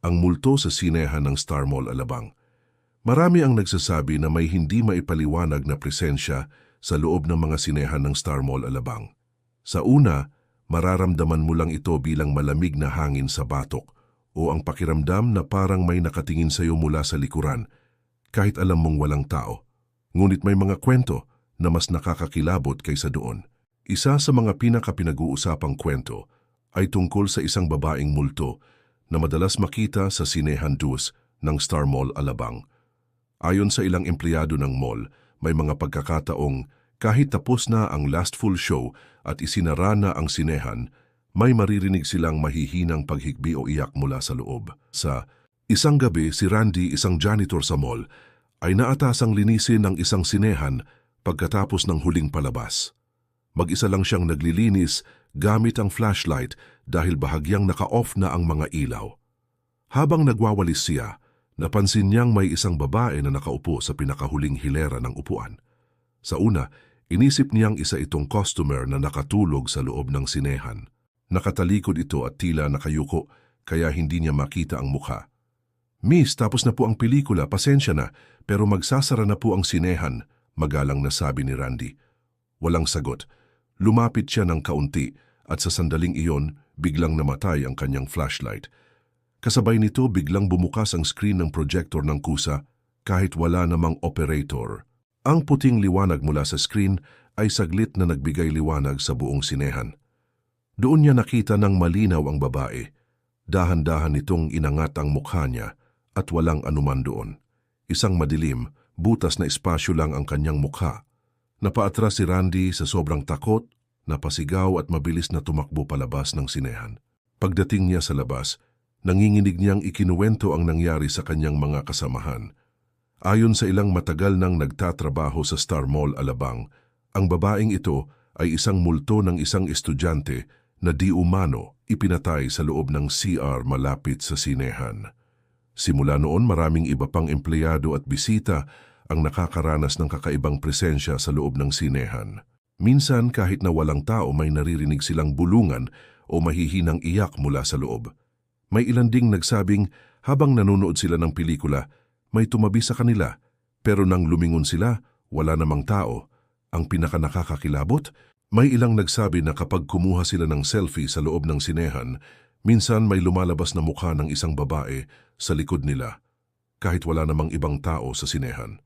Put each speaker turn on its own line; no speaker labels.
ang multo sa sinehan ng Star Mall Alabang. Marami ang nagsasabi na may hindi maipaliwanag na presensya sa loob ng mga sinehan ng Star Mall Alabang. Sa una, mararamdaman mo lang ito bilang malamig na hangin sa batok o ang pakiramdam na parang may nakatingin sa iyo mula sa likuran kahit alam mong walang tao. Ngunit may mga kwento na mas nakakakilabot kaysa doon. Isa sa mga pinakapinag-uusapang kwento ay tungkol sa isang babaeng multo na madalas makita sa sinehan dus ng Star Mall Alabang. Ayon sa ilang empleyado ng mall, may mga pagkakataong kahit tapos na ang last full show at isinara na ang sinehan, may maririnig silang mahihinang paghigbi o iyak mula sa loob. Sa isang gabi, si Randy, isang janitor sa mall, ay naatasang linisin ng isang sinehan pagkatapos ng huling palabas. Mag-isa lang siyang naglilinis gamit ang flashlight dahil bahagyang naka-off na ang mga ilaw. Habang nagwawalis siya, napansin niyang may isang babae na nakaupo sa pinakahuling hilera ng upuan. Sa una, inisip niyang isa itong customer na nakatulog sa loob ng sinehan. Nakatalikod ito at tila nakayuko kaya hindi niya makita ang mukha. Miss, tapos na po ang pelikula, pasensya na, pero magsasara na po ang sinehan, magalang na sabi ni Randy. Walang sagot. Lumapit siya ng kaunti at sa sandaling iyon, biglang namatay ang kanyang flashlight. Kasabay nito, biglang bumukas ang screen ng projector ng kusa kahit wala namang operator. Ang puting liwanag mula sa screen ay saglit na nagbigay liwanag sa buong sinehan. Doon niya nakita ng malinaw ang babae. Dahan-dahan nitong inangat ang mukha niya at walang anuman doon. Isang madilim, butas na espasyo lang ang kanyang mukha. Napaatras si Randy sa sobrang takot, napasigaw at mabilis na tumakbo palabas ng sinehan. Pagdating niya sa labas, nanginginig niyang ikinuwento ang nangyari sa kanyang mga kasamahan. Ayon sa ilang matagal nang nagtatrabaho sa Star Mall Alabang, ang babaeng ito ay isang multo ng isang estudyante na di umano ipinatay sa loob ng CR malapit sa sinehan. Simula noon maraming iba pang empleyado at bisita ang nakakaranas ng kakaibang presensya sa loob ng sinehan. Minsan kahit na walang tao may naririnig silang bulungan o mahihinang iyak mula sa loob. May ilan ding nagsabing habang nanonood sila ng pelikula, may tumabi sa kanila pero nang lumingon sila, wala namang tao. Ang pinaka nakakakilabot, may ilang nagsabi na kapag kumuha sila ng selfie sa loob ng sinehan, minsan may lumalabas na mukha ng isang babae sa likod nila kahit wala namang ibang tao sa sinehan.